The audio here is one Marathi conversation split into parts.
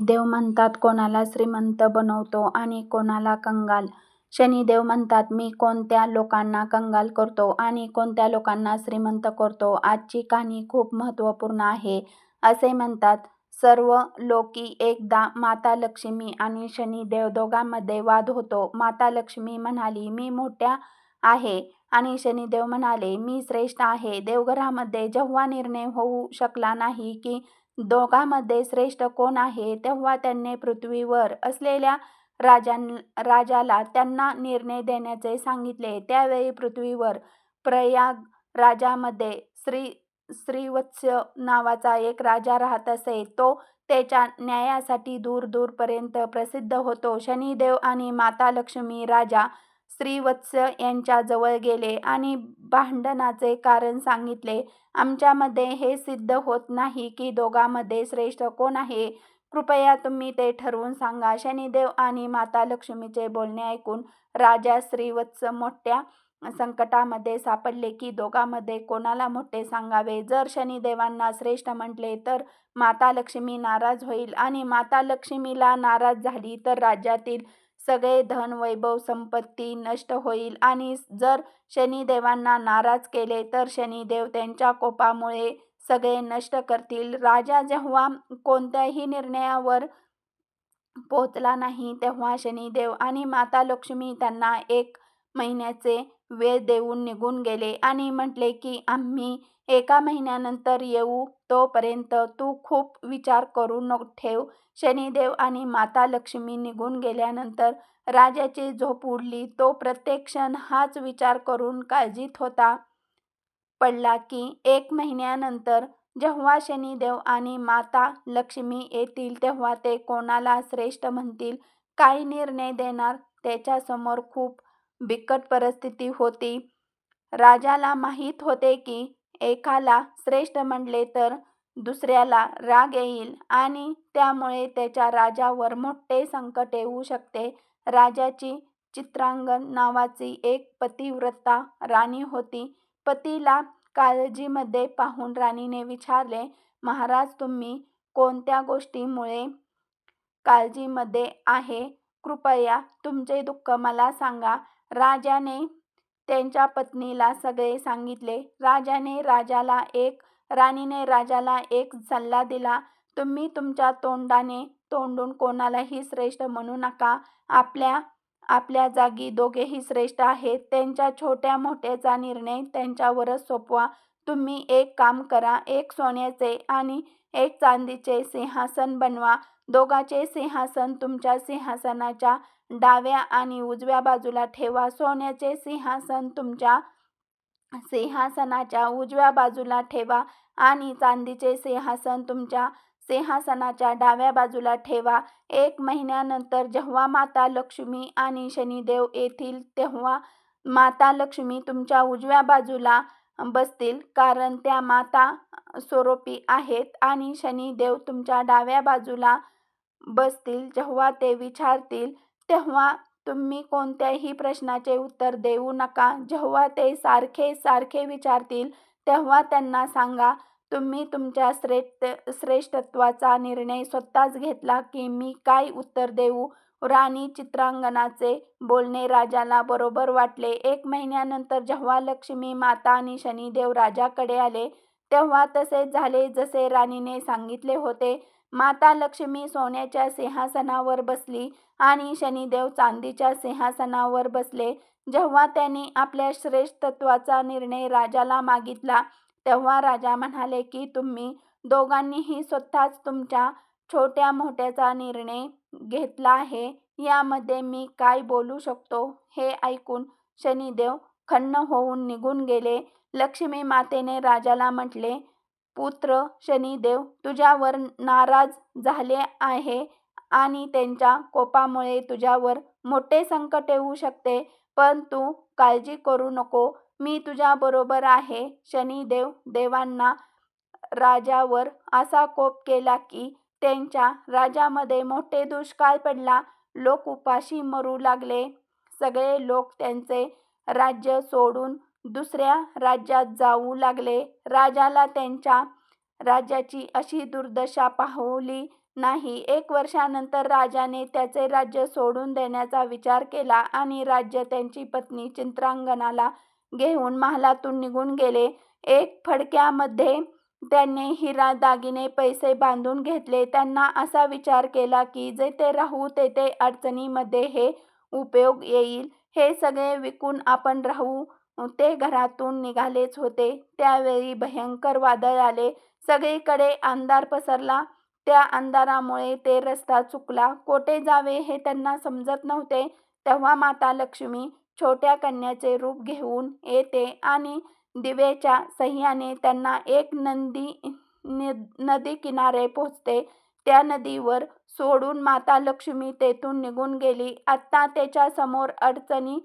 देव म्हणतात कोणाला श्रीमंत बनवतो आणि कोणाला कंगाल. शनिदेव म्हणतात मी कोणत्या लोकांना कंगाल करतो आणि कोणत्या लोकांना श्रीमंत करतो. आजची कहाणी खूप महत्त्वपूर्ण आहे. असे म्हणतात सर्व लोकी एकदा माता लक्ष्मी आणि शनिदेव दोघांमध्ये वाद होतो. माता लक्ष्मी म्हणाली मी मोठ्या आहे आणि शनिदेव म्हणाले मी श्रेष्ठ आहे. देवघरामध्ये जेव्हा निर्णय होऊ शकला नाही की दोघांमध्ये श्रेष्ठ कोण आहे तेव्हा त्यांनी पृथ्वीवर असलेल्या राजाला त्यांना निर्णय देण्याचे सांगितले. त्यावेळी पृथ्वीवर प्रयागराजमध्ये श्रीवत्स नावाचा एक राजा राहत असे. तो त्याच्या न्यायासाठी दूर दूरपर्यंत प्रसिद्ध होतो शनिदेव आणि माता लक्ष्मी राजा श्रीवत्स यांच्या जवळ गेले आणि भांडणाचे कारण सांगितले. आमच्यामध्ये हे सिद्ध होत नाही की दोघांमध्ये श्रेष्ठ कोण आहे. कृपया तुम्ही ते ठरवून सांगा. शनिदेव आणि माता लक्ष्मीचे बोलणे ऐकून राजा श्रीवत्स मोठ्या संकटामध्ये सापडले की दोघांमध्ये कोणाला मोठे सांगावे. जर शनिदेवांना श्रेष्ठ म्हटले तर माता लक्ष्मी नाराज होईल आणि माता लक्ष्मीला नाराज झाली तर राज्यातील सगळे धन वैभव संपत्ती नष्ट होईल आणि जर शनिदेवांना नाराज केले तर शनिदेव त्यांच्या कोपामुळे सगळे नष्ट करतील. राजा जेव्हा कोणत्याही निर्णयावर पोहोचला नाही तेव्हा शनिदेव आणि माता लक्ष्मी त्यांना एक महिन्याचे वेळ देऊन निघून गेले आणि म्हटले की आम्ही एका महिन्यानंतर येऊ तोपर्यंत तू खूप विचार करून ठेव. शनिदेव आणि माता लक्ष्मी निघून गेल्यानंतर राजाची झोप उडली. तो प्रत्येक क्षण हाच विचार करून काळजीत होता पडला की एक महिन्यानंतर जेव्हा शनिदेव आणि माता लक्ष्मी येतील तेव्हा ते कोणाला श्रेष्ठ म्हणतील, काय निर्णय देणार. त्याच्यासमोर खूप बिकट परिस्थिती होती. राजाला माहीत होते की एकाला श्रेष्ठ म्हणले तर दुसऱ्याला राग येईल आणि त्यामुळे त्याच्या राजावर मोठे संकट येऊ शकते. राजाची चित्रांगण नावाची एक पतिव्रता राणी होती. पतीला काळजीमध्ये पाहून राणीने विचारले महाराज तुम्ही कोणत्या गोष्टीमुळे काळजीमध्ये आहे. कृपया तुमचे दुःख मला सांगा. राजाने त्यांच्या पत्नीला सगळे सांगितले. राजाने राजाला एक राणीने राजाला एक सल्ला दिला तुम्ही तुमच्या तोंडाने तोंडून कोणालाही श्रेष्ठ म्हणू नका. आपल्या जागी दोघेही श्रेष्ठ आहेत. त्यांच्या छोट्या मोठ्याचा निर्णय त्यांच्यावरच सोपवा. तुम्ही एक काम करा एक सोन्याचे आणि एक चांदीचे सिंहासन बनवा. दोघांचे सिंहासन तुमच्या सिंहासनाच्या डाव्या आणि उजव्या बाजूला ठेवा. सोन्याचे सिंहासन तुमच्या सिंहासनाच्या उजव्या बाजूला ठेवा आणि चांदीचे सिंहासन तुमच्या सिंहासनाच्या डाव्या बाजूला ठेवा. एक महिन्यानंतर जेव्हा माता लक्ष्मी आणि शनिदेव येथील तेव्हा माता लक्ष्मी तुमच्या उजव्या बाजूला बसतील कारण त्या माता स्वरूपी आहेत आणि शनिदेव तुमच्या डाव्या बाजूला बसतील. जेव्हा ते विचारतील तेव्हा तुम्ही कोणत्याही प्रश्नाचे उत्तर देऊ नका. जेव्हा ते सारखे सारखे विचारतील तेव्हा त्यांना सांगा तुम्ही तुमच्या श्रेष्ठ श्रेष्ठत्वाचा निर्णय स्वतःच घेतला की मी काय उत्तर देऊ. राणी चित्रांगणाचे बोलणे राजाला बरोबर वाटले. एक महिन्यानंतर जेव्हा लक्ष्मी माता आणि शनिदेव राजाकडे आले तेव्हा तसेच झाले जसे राणीने सांगितले होते. माता लक्ष्मी सोन्याच्या सिंहासनावर बसली आणि शनिदेव चांदीच्या सिंहासनावर बसले. जेव्हा त्यांनी आपल्या श्रेष्ठत्वाचा निर्णय राजाला मागितला तेव्हा राजा म्हणाले की तुम्ही दोघांनीही स्वतःच तुमच्या छोट्या मोठ्याचा निर्णय घेतला आहे. यामध्ये मी काय बोलू शकतो. हे ऐकून शनिदेव खन्न होऊन निघून गेले. लक्ष्मी मातेने राजाला म्हटले पुत्र शनिदेव तुझ्यावर नाराज झाले आहे आणि त्यांच्या कोपामुळे तुझ्यावर मोठे संकट येऊ शकते. पण तू काळजी करू नको मी तुझ्याबरोबर आहे. शनिदेव देवांना राजावर असा कोप केला की त्यांच्या राज्यामध्ये मोठे दुष्काळ पडला. लोक उपाशी मरू लागले. सगळे लोक त्यांचे राज्य सोडून दुसऱ्या राज्यात जाऊ लागले. राजाला त्यांच्या राज्याची अशी दुर्दशा पाहुली नाही. एक वर्षानंतर राजाने त्याचे राज्य सोडून देण्याचा विचार केला आणि राज्य त्यांची पत्नी चित्रांगणाला घेऊन महालातून निघून गेले. एक फडक्यामध्ये त्यांनी हिरा दागिने पैसे बांधून घेतले. त्यांना असा विचार केला की जेथे राहू तेथे अडचणीमध्ये हे उपयोग येईल. हे सगळे विकून आपण राहू ते घरातून निघालेच होते. त्यावेळी भयंकर वादळ आले. सगळीकडे अंधार पसरला. त्या अंधारामुळे ते रस्ता चुकला. कोठे जावे हे त्यांना समजत नव्हते. तेव्हा माता लक्ष्मी छोट्या कन्याचे रूप घेऊन येते आणि दिवेच्या सह्याने त्यांना एक नंदी नदी किनारे पोचते त्या नदीवर सोडून माता लक्ष्मी तेथून निघून गेली. आत्ता त्याच्यासमोर अडचणी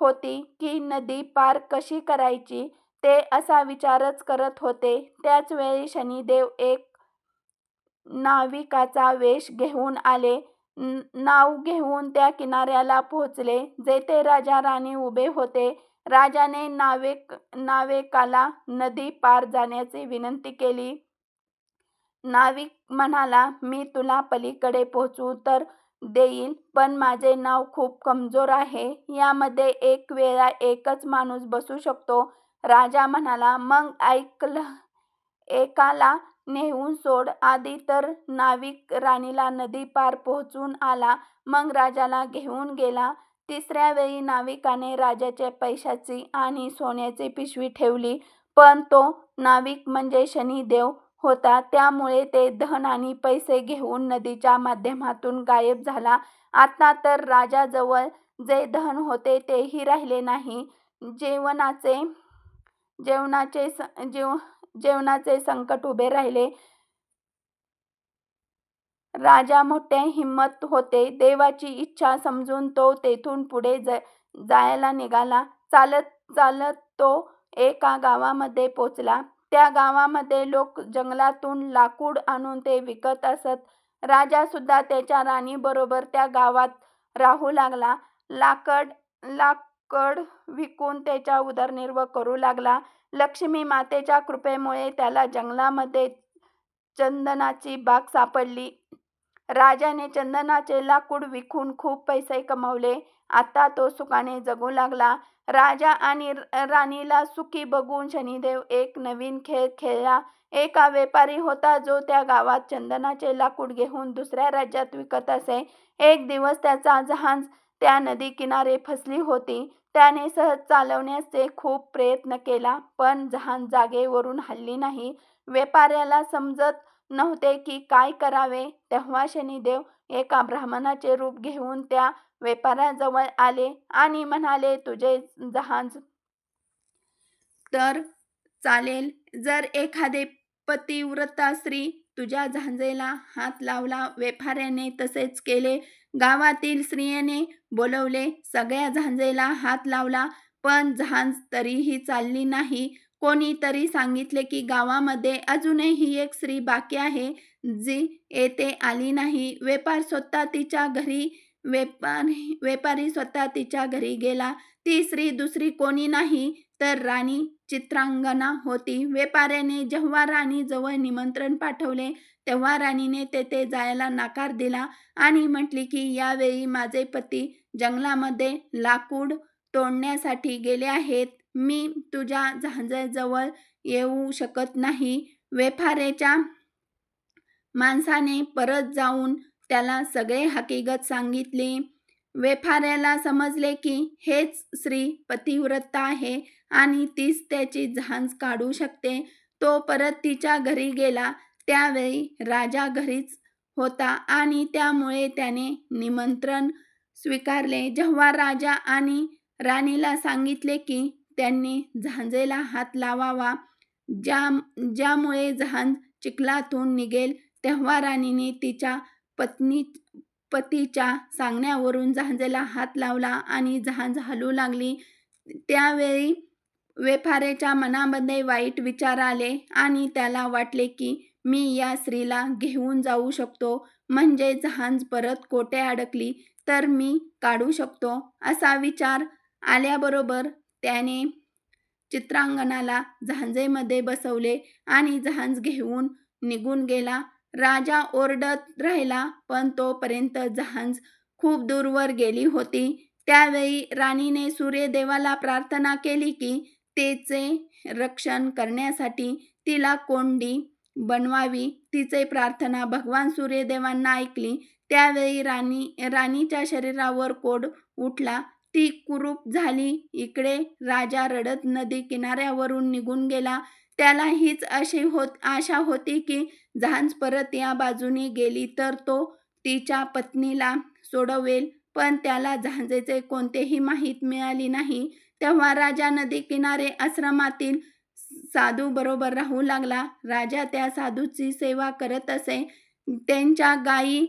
होती की नदी पार कशी करायची ते असा विचारच करत होते. त्याच वेळी शनिदेव एक नाविकाचा वेश घेऊन आले. नाव घेऊन त्या किनाऱ्याला पोहोचले जेथे राजा राणी उभे होते. राजाने नावेक नावेकाला नदी पार जाण्याची विनंती केली. नाविक म्हणाला मी तुला पलीकडे पोहोचू तर देईल पण माझे नाव खूप कमजोर आहे. यामध्ये एक वेळा एकच माणूस बसू शकतो. राजा म्हणाला मग ऐकलं एकाला नेऊन सोड. आधी तर नाविक राणीला नदी पार पोहोचून आला मग राजाला घेऊन गेला. तिसऱ्या वेळी नाविकाने राजाच्या पैशाची आणि सोन्याची पिशवी ठेवली पण तो नाविक म्हणजे शनिदेव होता. त्यामुळे ते धन आणि पैसे घेऊन नदीच्या माध्यमातून गायब झाला. आता तर राजाजवळ जे धन होते तेही राहिले नाही. जेवणाचे जेवणाचे जेव जेवणाचे संकट उभे राहिले. राजा मोठ्या हिंमत होते. देवाची इच्छा समजून तो तेथून पुढे जायला निघाला. चालत चालत तो एका गावामध्ये पोचला. त्या गावामध्ये लोक जंगलातून लाकूड आणून ते विकत असत. राजा सुद्धा त्याच्या राणीबरोबर त्या गावात राहू लागला. लाकड लाकड विकून त्याचा उदरनिर्वाह करू लागला. लक्ष्मी मातेच्या कृपेमुळे त्याला जंगलामध्ये चंदनाची बाग सापडली. राजाने चंदनाचे लाकूड विकून खूप पैसे कमावले. आता तो सुखाने जगू लागला. राजा आणि राणीला सुखी बघून शनिदेव एक नवीन खेळ खेळला. एका व्यापारी होता जो त्या गावात चंदनाचे लाकूड घेऊन दुसऱ्या राज्यात विकत असे. एक दिवस त्याचा जहाज त्या नदी किनारे फसली होती. त्याने सहज चालवण्याचे खूप प्रयत्न केला पण जहाज जागेवरून हल्ली नाही. व्यापाऱ्याला समजत नव्हते की काय करावे. तेव्हा शनिदेव एका ब्राह्मणाचे रूप घेऊन त्या व्यापाऱ्याजवळ आले आणि म्हणाले तुझे जहाज तर चालेल. जर एखादे पतिव्रता स्त्री तुझ्या झांजेला हात लावला व्यापाऱ्याने तसेच केले. गावातील स्त्रियेने बोलवले सगळ्या झांजेला हात लावला पण जहाज तरीही चालली नाही. कोणीतरी सांगितले की गावामध्ये अजूनही एक स्त्री बाकी आहे जी येथे आली नाही. व्यापार स्वतः तिच्या घरी व्यापारी व्यापारी स्वतः तिच्या घरी गेला. ती स्त्री दुसरी कोणी नाही तर राणी चित्रांगणा होती. व्यापाऱ्याने जेव्हा राणीजवळ निमंत्रण पाठवले तेव्हा राणीने तेथे जायला नकार दिला आणि म्हटली की यावेळी माझे पती जंगलामध्ये लाकूड तोडण्यासाठी गेले आहेत. मी तुझ्या जहाजाजवळ येऊ शकत नाही. वेफारेच्या माणसाने परत जाऊन त्याला सगळे हकीकत सांगितले. वेफाऱ्याला समजले की हेच स्त्री पतिव्रता आहे आणि तीच त्याची जहाज काढू शकते. तो परत तिच्या घरी गेला. त्यावेळी राजा घरीच होता आणि त्यामुळे त्याने निमंत्रण स्वीकारले. जेव्हा राजा आणि राणीला सांगितले की त्यांनी झांजेला हात लावावा. ज्या ज्यामुळे जहाज चिखलातून निघेल तेव्हा राणीने तिच्या पत्नी पतीच्या सांगण्यावरून झांजेला हात लावला आणि जहाज हलू लागली. त्यावेळी वेफारेच्या मनामध्ये वाईट विचार आले आणि त्याला वाटले की मी या स्त्रीला घेऊन जाऊ शकतो. म्हणजे जहाज परत कोटे अडकली? तर मी काढू शकतो असा विचार आल्याबरोबर त्याने चित्रांगणाला झांजेमध्ये बसवले आणि जहांज घेऊन निघून गेला. राजा ओरडत राहिला पण तोपर्यंत जहांज खूप दूरवर गेली होती. त्यावेळी राणीने सूर्यदेवाला प्रार्थना केली की तेचे रक्षण करण्यासाठी तिला कोंडी बनवावी. तिचे प्रार्थना भगवान सूर्यदेवांना ऐकली. त्यावेळी राणी राणीच्या शरीरावर कोड उठला. ती कुरूप झाली. इकडे राजा रडत नदी किनाऱ्यावरून निघून गेला. त्याला हीच अशी होत आशा होती की झांज परत या बाजूने गेली तर तो तिच्या पत्नीला सोडवेल. पण त्याला झांजेचे कोणतेही माहीत मिळाली नाही. तेव्हा राजा नदी किनारे आश्रमातील साधू बरोबर राहू लागला. राजा त्या साधूची सेवा करत असे. त्यांच्या गायी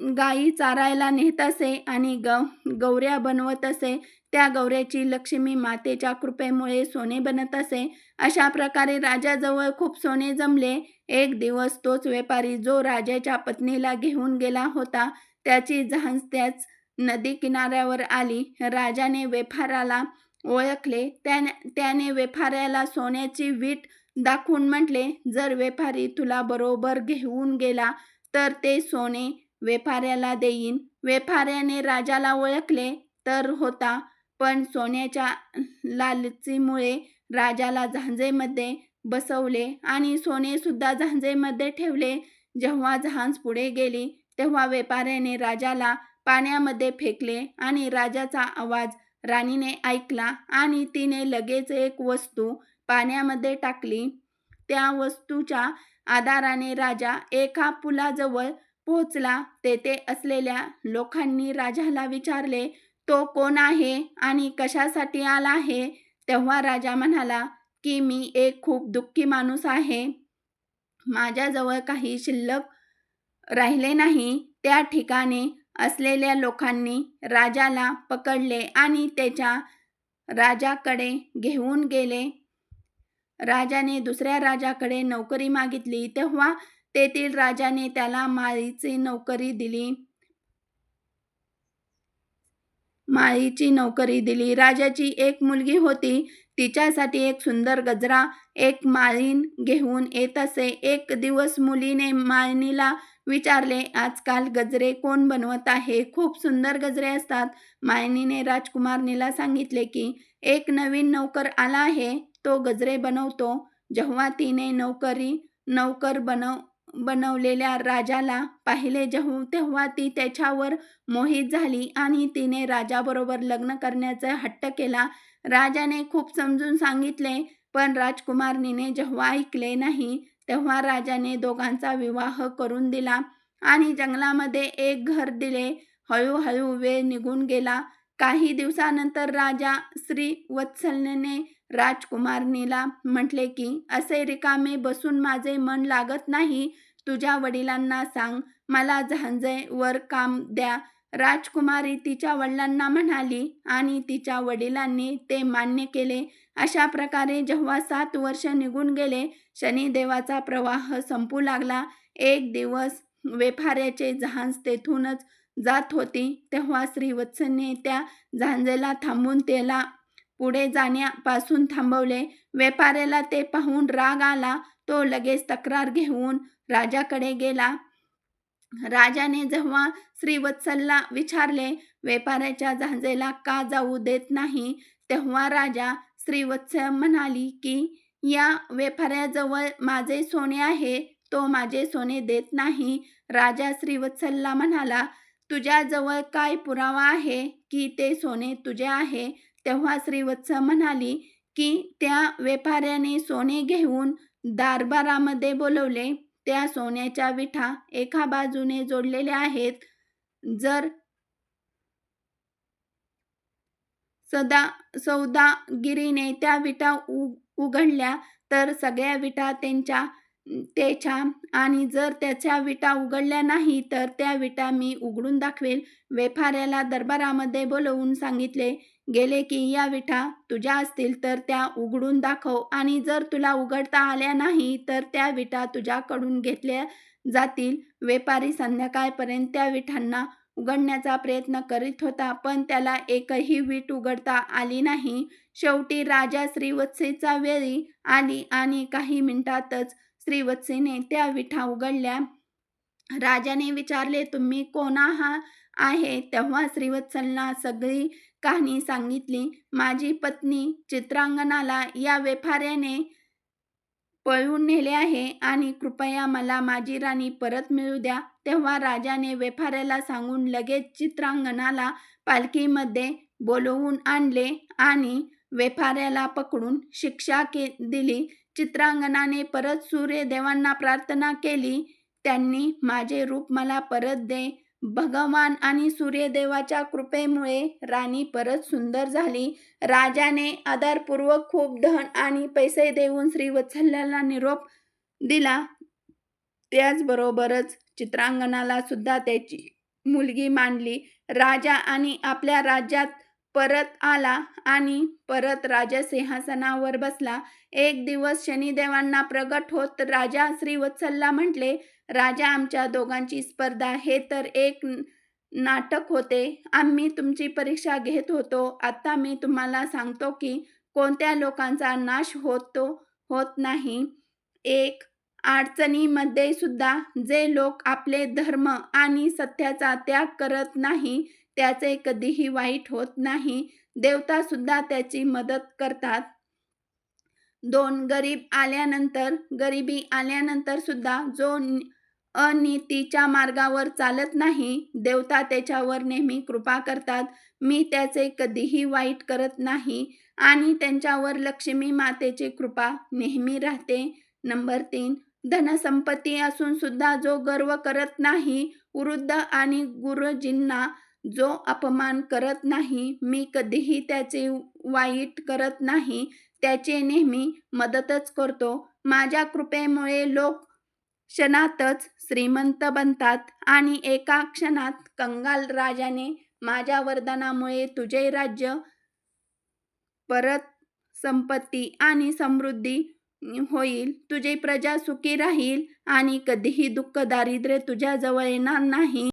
गायी चारायला नेत असे आणि गव गौऱ्या बनवत असे. त्या गौऱ्याची लक्ष्मी मातेच्या कृपेमुळे सोने बनत असे. अशा प्रकारे राजाजवळ खूप सोने जमले. एक दिवस तोच व्यापारी जो राजाच्या पत्नीला घेऊन गेला होता त्याची जहाज त्याच नदी किनाऱ्यावर आली. राजाने वेफाराला ओळखले. त्याने त्याने वेफाऱ्याला सोन्याची वीट दाखवून म्हटले जर वेफारी तुला बरोबर घेऊन गेला तर ते सोने वेफाऱ्याला देईन. वेफाऱ्याने राजाला ओळखले तर होता पण सोन्याच्या लालचीमुळे राजाला झांजेमध्ये बसवले आणि सोनेसुद्धा झांजेमध्ये ठेवले. जेव्हा जहांज पुढे गेली तेव्हा वेपाऱ्याने राजाला पाण्यामध्ये फेकले आणि राजाचा आवाज राणीने ऐकला आणि तिने लगेच एक वस्तू पाण्यामध्ये टाकली. त्या वस्तूच्या आधाराने राजा एका पुलाजवळ पोहोचला तेथे असलेल्या लोकांनी राजाला विचारले तो कोण आहे आणि कशासाठी आला आहे? तेव्हा राजा म्हणाला की मी एक खूप दुःखी माणूस आहे. माझ्याजवळ काही शिल्लक राहिले नाही. त्या ठिकाणी असलेल्या लोकांनी राजाला पकडले आणि त्याच्या राजाकडे घेऊन गेले. राजाने दुसऱ्या राजाकडे नोकरी मागितली. तेव्हा तेथील राजाने त्याला माळीची नोकरी दिली. माळीची नोकरी दिली. राजाची एक मुलगी होती. तिच्यासाठी एक सुंदर गजरा एक माळीन घेऊन येत असे. एक दिवस मुलीने माळणीला विचारले आजकाल गजरे कोण बनवत आहे? खूप सुंदर गजरे असतात. माळणीने राजकुमारनीला सांगितले की एक नवीन नौकर आला आहे. तो गजरे बनवतो. जेव्हा तिने नौकरी नौकर बनव बनवलेल्या राजाला पाहिले जेव्हा तेव्हा ती त्याच्यावर मोहित झाली आणि तिने राजाबरोबर लग्न करण्याचा हट्ट केला. राजाने खूप समजून सांगितले पण राजकुमारनीने जेव्हा ऐकले नाही तेव्हा राजाने दोघांचा विवाह करून दिला आणि जंगलामध्ये एक घर दिले. हळूहळू वेळ निघून गेला. काही दिवसानंतर राजा श्री वत्सलने राजकुमारणीला म्हटले की असे रिकामे बसून माझे मन लागत नाही. तुझ्या वडिलांना सांग. मला वर काम द्या. राजकुमारी तिच्या वडिलांना म्हणाली आणि तिच्या वडिलांनी ते मान्य केले. अशा प्रकारे जेव्हा सात वर्ष निघून गेले शनिदेवाचा प्रवाह संपू लागला. एक दिवस वेफाऱ्याचे जहाज तेथूनच जात होती तेव्हा श्रीवत्सने त्या झांजेला थांबून त्याला पुढे जाण्यापासून थांबवले. व्यापाऱ्याला ते पाहून राग आला. तो लगेच तक्रार घेऊन राजाकडे गेला. राजाने जेव्हा श्रीवत्सलला विचारले व्यापाऱ्याच्या झांजेला का जाऊ देत नाही? तेव्हा राजा श्रीवत्स म्हणाली की या व्यापाऱ्याजवळ माझे सोने आहे. तो माझे सोने देत नाही. राजा श्रीवत्सलला म्हणाला तुझ्याजवळ काय पुरावा आहे की ते सोने तुझे आहे? तेव्हा श्रीवत्स म्हणाली की त्या व्यापाऱ्याने सोने घेऊन दारबारामध्ये बोलवले. त्या सोन्याच्या विठा एका बाजूने जोडलेल्या आहेत. जर सदा सौदागिरीने त्या विटा उघडल्या तर सगळ्या विटा त्यांच्या त्याच्या आणि जर त्याच्या विटा उघडल्या नाही तर त्या विटा मी उघडून दाखवेल. वेफाऱ्याला दरबारामध्ये बोलवून सांगितले गेले की या विठा तुझ्या असतील तर त्या उघडून दाखव. आणि जर तुला उघडता आल्या नाही तर त्या विटा तुझ्याकडून घेतल्या जातील. वेपारी संध्याकाळपर्यंत त्या विठांना उघडण्याचा प्रयत्न करीत होता पण त्याला एकही वीट उघडता आली नाही. शेवटी राजा श्रीवत्सेचा वेळी आली आणि काही मिनिटातच श्रीवत्सेने त्या विठा उघडल्या. राजाने विचारले तुम्ही कोणा हा आहे? तेव्हा श्रीवत्सलना सगळी कहाणी सांगितली. माझी पत्नी चित्रांगणाला या वेफाऱ्याने पळवून नेले आहे आणि कृपया मला माझी राणी परत मिळू द्या. तेव्हा राजाने वेफाऱ्याला सांगून लगेच चित्रांगणाला पालखीमध्ये बोलवून आणले आणि वेफाऱ्याला पकडून शिक्षा के दिली. चित्रांगणाने परत सूर्यदेवांना प्रार्थना केली. त्यांनी माझे रूप मला परत दे. भगवान आणि सूर्यदेवाच्या कृपेमुळे राणी परत सुंदर झाली. राजाने आदरपूर्वक खूप धन आणि पैसे देऊन श्रीवत्सल्याला निरोप दिला. त्याचबरोबरच चित्रांगणाला सुद्धा त्याची मुलगी मांडली राजा आणि आपल्या राज्यात परत आला आणि परत राजा सिंहासनावर बसला. एक दिवस शनिदेवांना प्रगट होत राजा श्रीवत्सलला म्हटले राजा आमच्या दोघांची स्पर्धा हे तर एक नाटक होते. आम्ही तुमची परीक्षा घेत होतो. आता मी तुम्हाला सांगतो की कोणत्या लोकांचा नाश होतो होत नाही. एक अडचणीमध्ये सुद्धा जे लोक आपले धर्म आणि सत्याचा त्याग करत नाही त्याचे कधीही वाईट होत नाही. देवता सुद्धा त्याची मदत करतात. दोन गरीब आल्यानंतर गरिबी आल्यानंतर सुद्धा जो अनितीच्या मार्गावर चालत नाही देवता त्याच्यावर नेहमी कृपा करतात. मी त्याचे कधीही वाईट करत नाही आणि त्यांच्यावर लक्ष्मी मातेची कृपा नेहमी राहते. नंबर तीन धनसंपत्ती असून सुद्धा जो गर्व करत नाही वृद्ध आणि गुरुजींना जो अपमान करत नाही मी कधीही त्याचे वाईट करत नाही त्याचे नेहमी मदतच करतो. माझ्या कृपेमुळे लोक क्षणातच श्रीमंत बनतात आणि एका क्षणात कंगाल राजाने माझ्या वरदानामुळे तुझे राज्य परत संपत्ती आणि समृद्धी होईल. तुझी प्रजा सुखी राहील आणि कधीही दुःख दारिद्र्य तुझ्याजवळ येणार नाही.